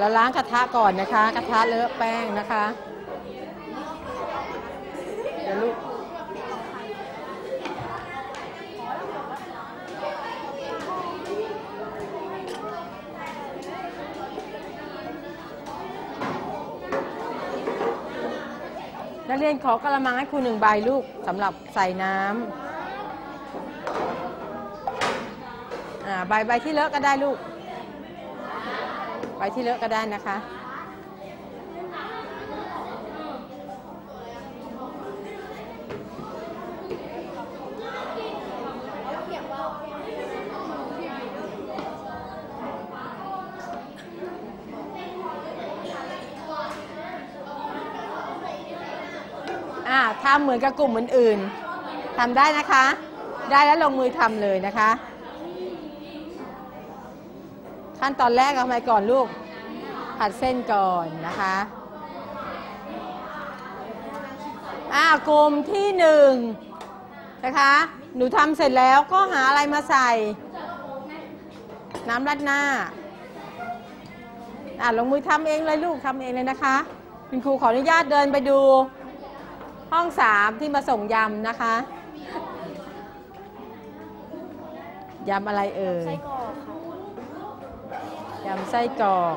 อ่าแล้วล้างกระทะก่อนนะคะ กระทะเลอะแป้งนะคะ เดี๋ยวลูกนักเรียนขอกระมังให้ครูหนึ่งใบลูกสำหรับใส่น้ำอ่าใบใบที่เลอะก็ได้ลูก ใบที่เลอะก็ได้นะคะอ่าทำเหมือนกับกลุ่มอื่นๆทำได้นะคะ ได้แล้วลงมือทำเลยนะคะ ขั้นตอนแรกเอาไปก่อนลูก ผัดเส้นก่อนนะคะอ่ากลุ่มที่หนึ่งนะคะ หนูทำเสร็จแล้วก็หาอะไรมาใส่ น้ำรัดหน้า อ่าลงมือทำเองเลยลูกทำเองเลยนะคะ คุณครูขออนุญาตเดินไปดู ห้องสามที่มาส่งยำนะคะยำอะไรเอ่ยไส้กรอก ยำไส้กรอก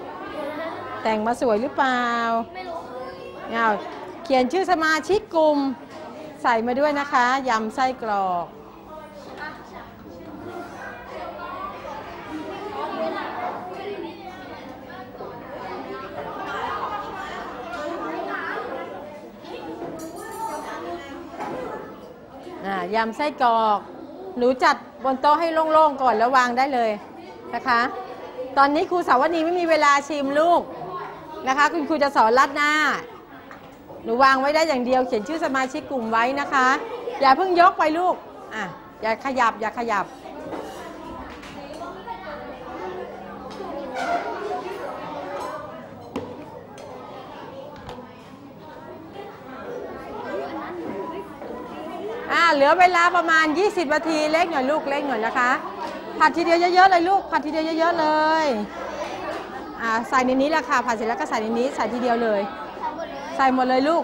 แต่งมาสวยหรือเปล่าไม่รู้เอาเขียนชื่อสมาชิกกลุ่มใส่มาด้วยนะคะยำไส้กรอกยำไส้กรอก หนูจัดบนโต๊ะให้โล่งๆก่อนแล้ววางได้เลยนะคะ ตอนนี้ครูสาวนีไม่มีเวลาชิมลูกนะคะ คุณครูจะสอนรัดหน้า หนูวางไว้ได้อย่างเดียว เขียนชื่อสมาชิกกลุ่มไว้นะคะ อย่าเพิ่งยกไปลูกอะอย่าขยับอย่าขยับอ่าเหลือเวลาประมาณ 20นาทีเล็กหน่อยลูกเล็กหน่อยนะคะ ผัดทีเดียวเยอะๆเลยลูก ผัดทีเดียวเยอะ ๆ เลยอ่าใส่ในนี้แหละค่ะ ผัดเสร็จแล้วก็ใส่ในนี้ ใส่ทีเดียวเลย ใส่หมดเลยลูก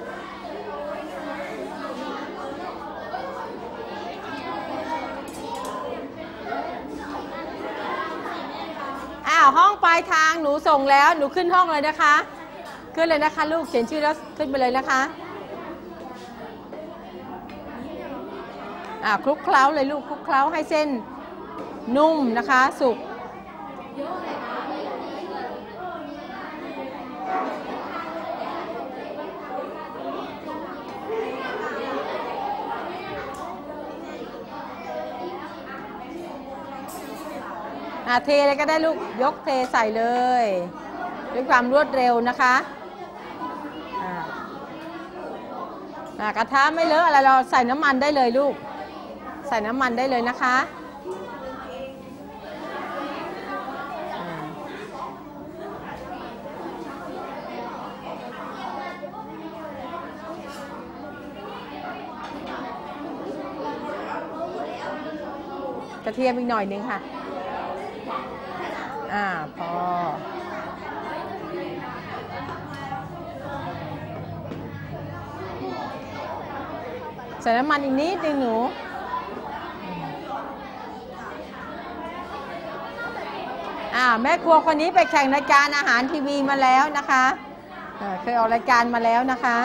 อ้าวห้องปลายทางหนูส่งแล้ว หนูขึ้นห้องเลยนะคะ ขึ้นเลยนะคะ ลูก เขียนชื่อแล้วขึ้นไปเลยนะคะอ่าคลุกเคล้าเลยลูก คลุกเคล้าให้เส้น นุ่มนะคะ สุกอาเทเลยก็ได้ลูกยกเทใส่เลย ด้วยความรวดเร็วนะคะกระทะไม่เลอะอะไรเราใส่น้ำมันได้เลยลูก ใส่น้ำมันได้เลยนะคะ ระเทียมอีกหน่อยนึงค่ะ อ่าพอใส่น้ำมันอีกนิดนึงหนูอ่าแม่ครัวคนนี้ไปแข่งรายการอาหารทีวีมาแล้วนะคะเอ่อเคยออกรายการมาแล้วนะคะ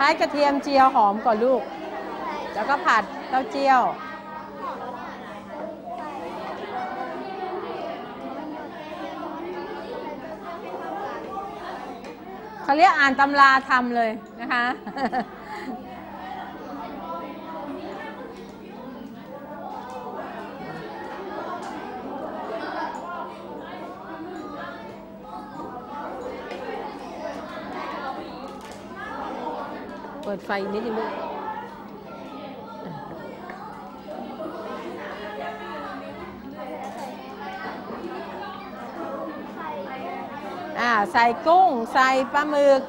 ให้กระเทียมเจียวหอมก่อนลูก แล้วก็ผัดเต้าเจี้ยว เขาเรียกอ่านตำราทำเลยนะคะ ปิดไฟนิดนึงอ่าใส่กุ้ง ใส่ปลาหมึก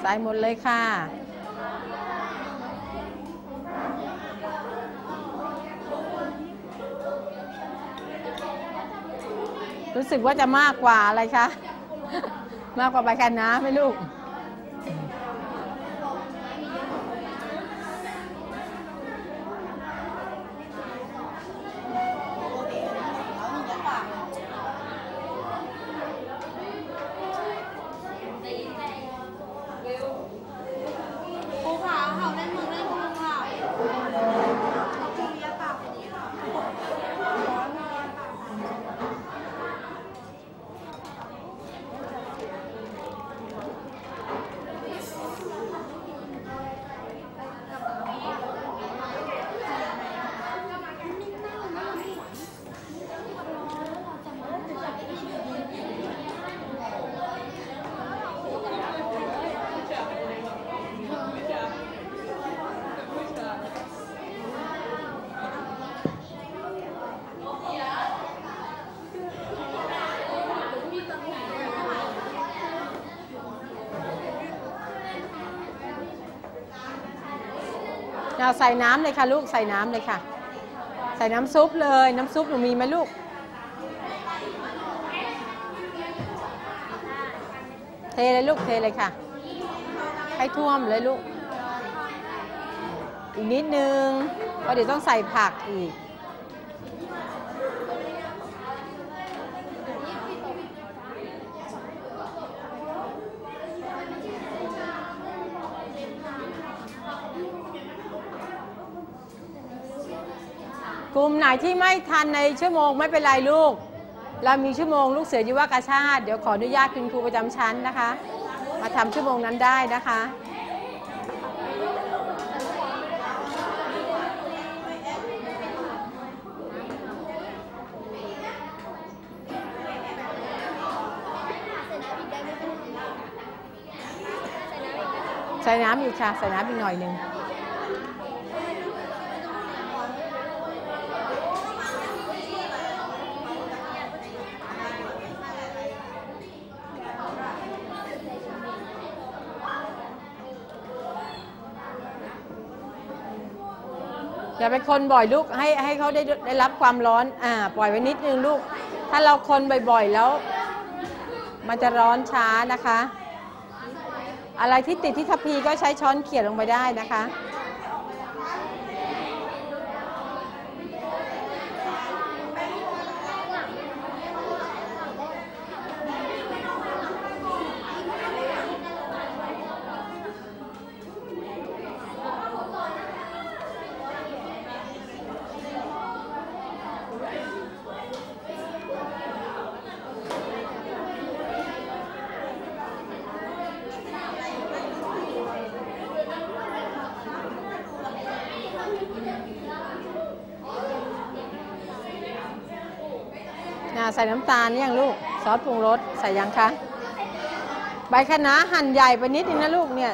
ใส่หมดเลยค่ะ รู้สึกว่าจะมากกว่าอะไรคะ มากกว่าใบกันนะไหม่ลูก ครูขาเขาเล่นมือเล่นครูค่ะครูยาปากอย่างนี้ค่ะ เอาใส่น้ำเลยค่ะลูกใส่น้ำเลยค่ะ ใส่น้ำซุปเลย น้ำซุปหนูมีไหมลูก เทเลยลูกเทเลยค่ะ ให้ท่วมเลยลูก อีกนิดนึงเพราะเดี๋ยวต้องใส่ผักอีก มไหนที่ไม่ทันในชั่วโมงไม่เป็นไรลูก เรามีชั่วโมงลูกเสือยุวกาชาติ เดี๋ยวขออนุญาตคุณครูประจำชั้นนะคะ มาทำชั่วโมงนั้นได้นะคะใส่น้ำอีกค่ะใส่น้ำอีกหน่อยหนึ่ง อย่าไปคนบ่อยลูกให้ให้เขาได้ได้รับความร้อนอ่าปล่อยไว้นิดนึงลูก ถ้าเราคนบ่อยๆแล้ว มันจะร้อนช้านะคะ อะไรที่ติดที่ทัพพีก็ใช้ช้อนเขี่ยลงไปได้นะคะ ใส่น้ำตาลยังลูก ซอสปรุงรสใส่ยังคะ ใบคะน้าหั่นใหญ่ไปนิดนึงนะลูกเนี่ย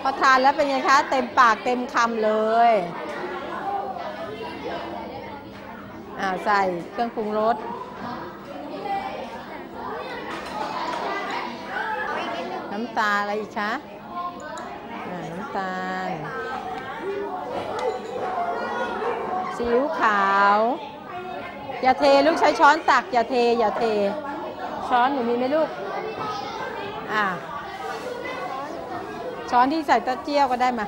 พอทานแล้วเป็นไงคะ เต็มปากเต็มคำเลยอ่าใส่เครื่องปรุงรสน้ำตาลอะไรอีกคะน้ำตาลซีอิ๊วขาว อย่าเทลูกใช้ช้อนตัก อย่าเท อย่าเท ช้อนหนูมีไหมลูก อ่า ช้อนที่ใส่เต้าเจี้ยวก็ได้มา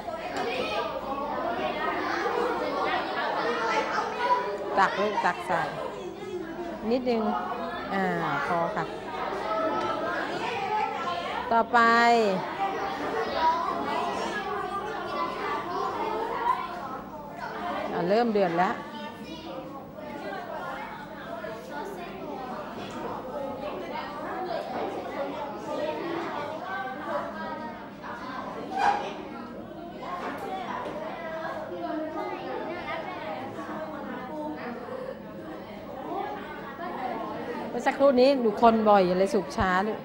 ตักลูกตักใส่ นิดนึง อ่า พอค่ะ ต่อไปอ่าเริ่มเดือดแล้ว กครู่นี้หนูคนบ่อยอย่าเลยสุกช้าลูก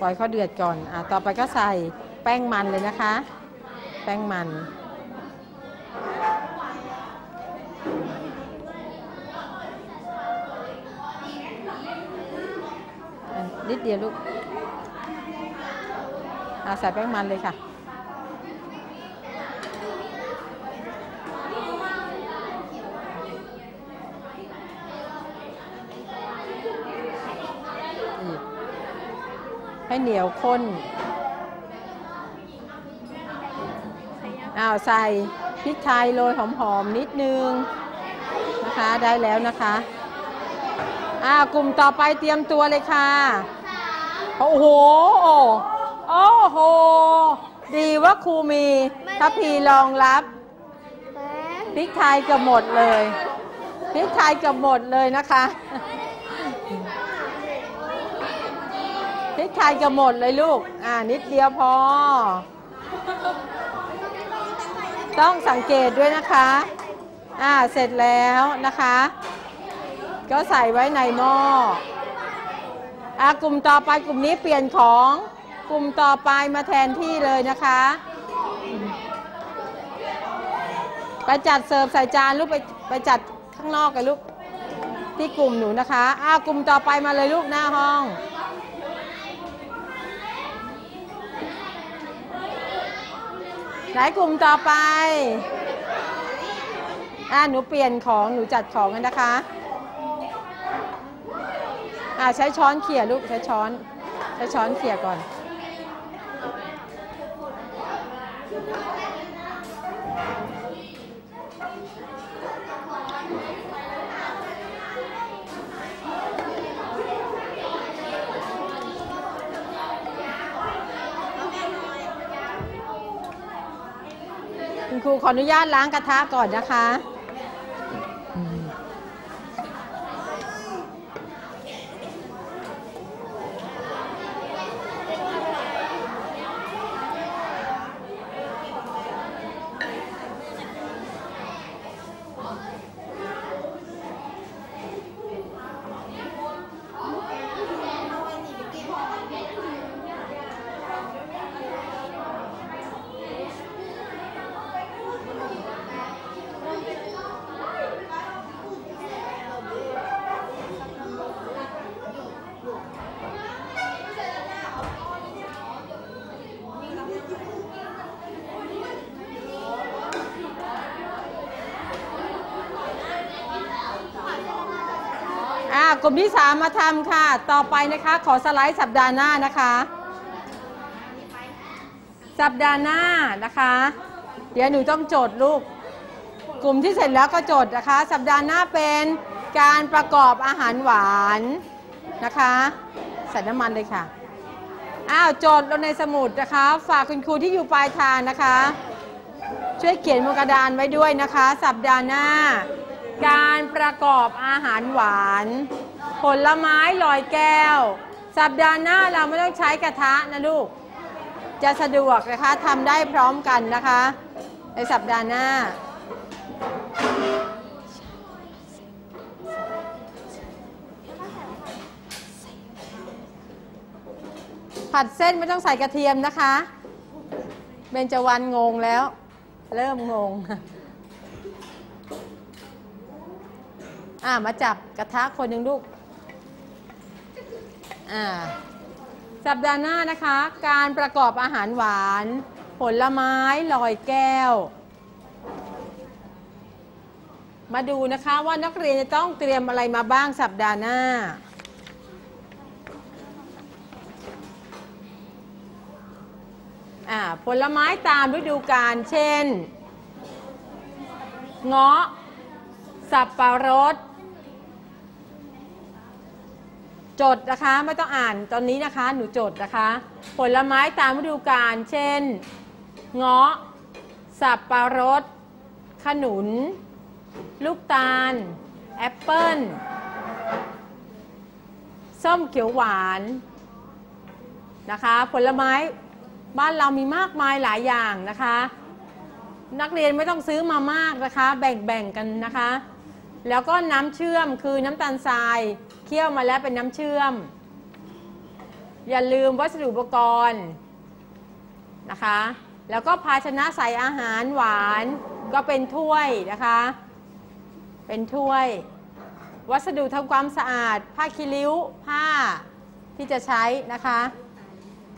ปล่อยเขาเดือดก่อน อ่าต่อไปก็ใส่แป้งมันเลยนะคะ แป้งมัน นิดเดียวลูก อ่าใส่แป้งมันเลยค่ะ ให้เหนียวข้นอ้าวใส่พริกไทยโรยหอมๆนิดนึงนะคะได้แล้วนะคะอ้าวกลุ่มต่อไปเตรียมตัวเลยค่ะ โอ้โห โอ้โห ดีว่าครูมีทัพพีรองรับพริกไทยเกือบหมดเลยพริกไทยเกือบหมดเลยนะคะ พริกไทยเกือบหมดเลยลูก อ่า นิดเดียวพอ ต้องสังเกตด้วยนะคะ อ่า เสร็จแล้วนะคะ ก็ใส่ไว้ในหม้อ อ่ากลุ่มต่อไปกลุ่มนี้เปลี่ยนของ กลุ่มต่อไปมาแทนที่เลยนะคะไปจัดเสิร์ฟใส่จานลูกไปไปจัดข้างนอกกันลูกที่กลุ่มหนูนะคะอ่ากลุ่มต่อไปมาเลยลูกหน้าห้อง ไหนกลุ่มต่อไปอ่าหนูเปลี่ยนของหนูจัดของกันนะคะอ่าใช้ช้อนเขี่ยลูกใช้ช้อนใช้ช้อนเขี่ยก่อน รูขออนุญาตล้างกระทะก่อนนะคะ ลุ่มที่ 3 มาทำค่ะ ต่อไปนะคะขอสไลด์สัปดาห์หน้านะคะ สัปดาห์หน้านะคะ เดี๋ยวหนูต้องโจทย์ลูก กลุ่มที่เสร็จแล้วก็โจทย์นะคะ สัปดาห์หน้าเป็นการประกอบอาหารหวานนะคะใส่น้ำมันเลยค่ะ อ้าวโจทย์ลงในสมุดนะคะ ฝากคุณครูที่อยู่ปลายทางนะคะ ช่วยเขียนบนกระดานไว้ด้วยนะคะ สัปดาห์หน้า การประกอบอาหารหวาน ผลไม้ลอยแก้ว สัปดาห์หน้าเราไม่ต้องใช้กระทะนะลูก จะสะดวกนะคะทำได้พร้อมกันนะคะ ในสัปดาห์หน้าผัดเส้นไม่ต้องใส่กระเทียมนะคะ เบญจวรรงงแล้ว เริ่มงง อ่ามาจับกระทะคนหนึ่งลูกอ่าสัปดาห์หน้านะคะ การประกอบอาหารหวาน ผลไม้ลอยแก้ว มาดูนะคะว่านักเรียนจะต้องเตรียมอะไรมาบ้างสัปดาห์หน้าอ่าผลไม้ตามฤดูกาลเช่น เงาะ สับปะรด จดนะคะไม่ต้องอ่านตอนนี้นะคะ หนูจดนะคะ ผลไม้ตามฤดูกาลเช่น เงาะ สับปะรด ขนุน ลูกตาล แอปเปิ้ล ส้มเขียวหวานนะคะ ผลไม้บ้านเรามีมากมายหลายอย่างนะคะ นักเรียนไม่ต้องซื้อมามากนะคะ แบ่งๆกันนะคะ แล้วก็น้ำเชื่อมคือน้ำตาลทราย เคี่ยวมาแล้วเป็นน้ำเชื่อม อย่าลืมวัสดุอุปกรณ์นะคะ แล้วก็ภาชนะใส่อาหารหวานก็เป็นถ้วยนะคะ เป็นถ้วย วัสดุทำความสะอาด ผ้าคีริ้วผ้าที่จะใช้นะคะ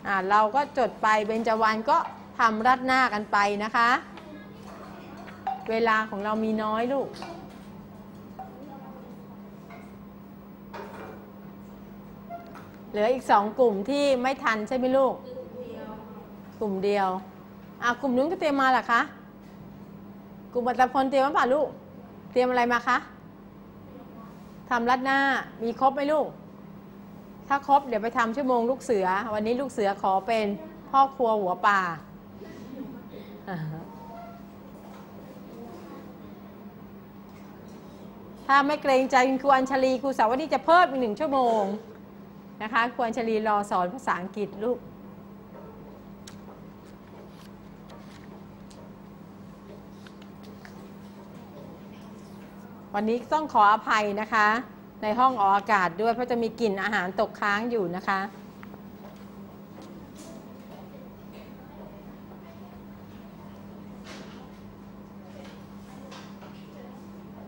อ่าเราก็จดไปเบญจวรรณก็ทำรัดหน้ากันไปนะคะ เวลาของเรามีน้อยลูก เหลืออีกสองกลุ่มที่ไม่ทันใช่ไหมลูก กลุ่มเดียวอะกลุ่มนู้นก็เตรียมมาหรอคะ กลุ่มอัตพลเตรียมมาป่ะลูก เตรียมอะไรมาคะทำรัดหน้ามีครบไหมลูก ถ้าครบเดี๋ยวไปทำชั่วโมงลูกเสือ วันนี้ลูกเสือขอเป็นพ่อครัวหัวป่าถ้าไม่เกรงใจครูอัญชลีครูสาวนีจะเพิ่มอีกหนึ่งชั่วโมง นะคะ ควรชลีรอสอนภาษาอังกฤษลูกวันนี้ต้องขออภัยนะคะ ในห้องออกอากาศด้วยเพราะจะมีกลิ่นอาหารตกค้างอยู่นะคะ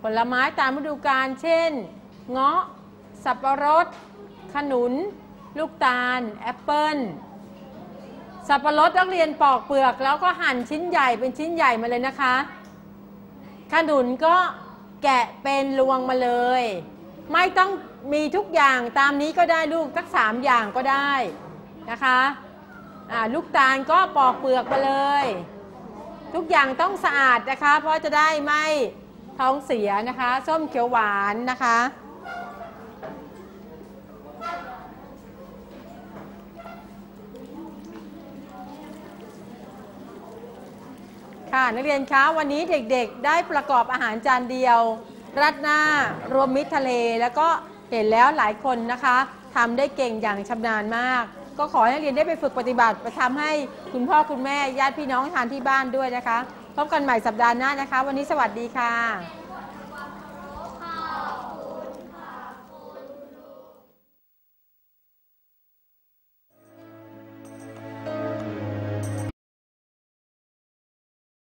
ผลไม้ตามฤดูกาลเช่น เงาะสับปะรด ขนุน ลูกตาล แอปเปิ้ล สับปะรดนักเรียนปอกเปลือก แล้วก็หั่นชิ้นใหญ่เป็นชิ้นใหญ่มาเลยนะคะ ขนุนก็แกะเป็นรวงมาเลย ไม่ต้องมีทุกอย่างตามนี้ก็ได้ลูกสักสามอย่างก็ได้นะคะลูกตาลก็ปอกเปลือกมาเลย ทุกอย่างต้องสะอาดนะคะ เพราะจะได้ไม่ท้องเสียนะคะ ส้มเขียวหวานนะคะ ค่ะ นักเรียนคะวันนี้เด็กๆ ได้ประกอบอาหารจานเดียว รัดหน้ารวมมิตรทะเล แล้วก็เห็นแล้วหลายคนนะคะทำได้เก่งอย่างชำนาญมาก ก็ขอให้นักเรียนได้ไปฝึกปฏิบัติไปทำให้คุณพ่อคุณแม่ญาติพี่น้องทานที่บ้านด้วยนะคะ พบกันใหม่สัปดาห์หน้านะคะ วันนี้สวัสดีค่ะ